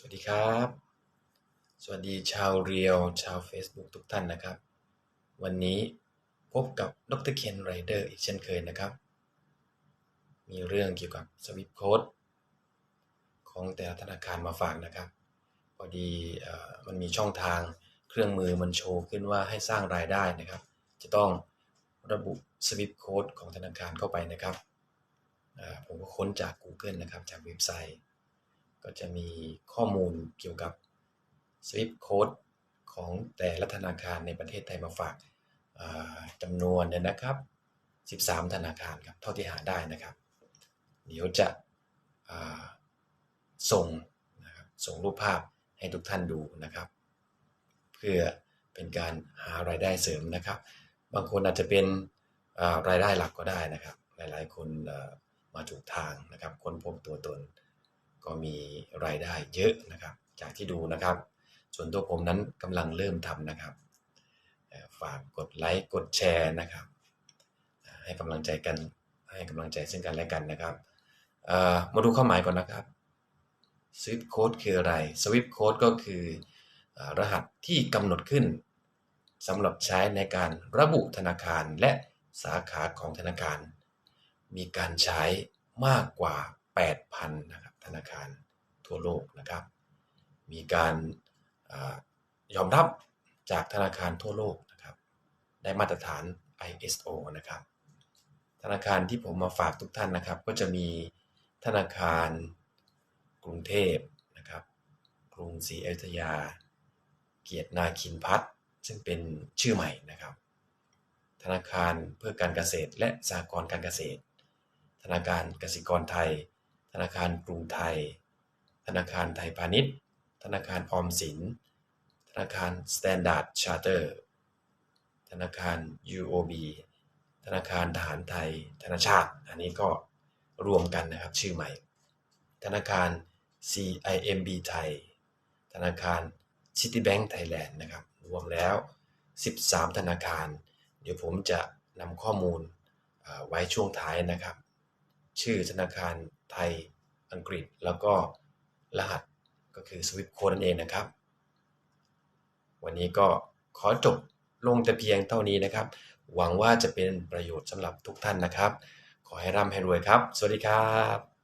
สวัสดีครับ สวัสดีชาวเรียวชาว Facebook ทุกท่านนะครับ วันนี้พบกับดรเคนไรเดอร์อีกเช่นเคยนะครับ มีเรื่องเกี่ยวกับสวิปโค้ดของแต่ละธนาคารมาฝากนะครับ พอดีมันมีช่องทางเครื่องมือมันโชว์ขึ้นว่าให้สร้างรายได้นะครับ จะต้องระบุสวิปโค้ดของธนาคารเข้าไปนะครับผมก็ค้นจาก Google นะครับจากเว็บไซต์ ก็จะมีข้อมูลเกี่ยวกับ Swift Code ของแต่ละธนาคารในประเทศไทยมาฝากจำนวนเนี่ยนะครับ 13 ธนาคารครับเท่าที่หาได้นะครับ เดี๋ยวจะส่งนะครับส่งรูปภาพให้ทุกท่านดูนะครับ เพื่อเป็นการหารายได้เสริมนะครับ บางคนอาจจะเป็นารายได้หลักก็ได้นะครับ หลายๆ คนมาถูกทางนะครับค้นพ มีรายได้เยอะนะครับ จากที่ดูนะครับ ส่วนตัวผมนั้นกำลังเริ่มทำนะครับ ฝากกดไลค์กดแชร์นะครับ ให้กำลังใจกันให้กำลังใจซึ่งกันและกันนะครับมาดูข้อหมายก่อนนะครับ Swift Code คืออะไร Swift Code ก็คืออรหัสที่กำหนดขึ้นสำหรับใช้ในการระบุธนาคารและสาขาของธนาคาร มีการใช้มากกว่า 8,000 นะครับ ธนาคารทั่วโลกนะครับ มีการอยอมรับจากธนาคารทั่วโลกนะครับ ได้มาตรฐาน ISO นะครับ ธนาคารที่ผมมาฝากทุกท่านนะครับ ก็จะมีธนาคารกรุงเทพนะครับ กรุงศรีอยุธยา เกียรตินาคินพัฒน์ซึ่งเป็นชื่อใหม่นะครับ ธนาคารเพื่อการเกษตรและสหกรณ์การเกษตร ธนาคารกสิกรไทย ธนาคารกรุงไทย ธนาคารไทยพาณิชย์ ธนาคารออมสิน ธนาคาร Standard Charter ธนาคาร UOB ธนาคารทหารไทย ธนาชาติ อันนี้ก็รวมกันนะครับชื่อใหม่ ธนาคาร CIMB ไทย ธนาคาร Citibank Thailand นะครับ รวมแล้ว 13 ธนาคาร เดี๋ยวผมจะนำข้อมูลไว้ช่วงท้ายนะครับ ชื่อธนาคารไทยอังกฤษ แล้วก็รหัสก็คือสวิฟโคนั่นเองนะครับ วันนี้ก็ขอจบลงแต่เพียงเท่านี้นะครับ หวังว่าจะเป็นประโยชน์สำหรับทุกท่านนะครับ ขอให้ร่ำให้รวยครับ สวัสดีครับ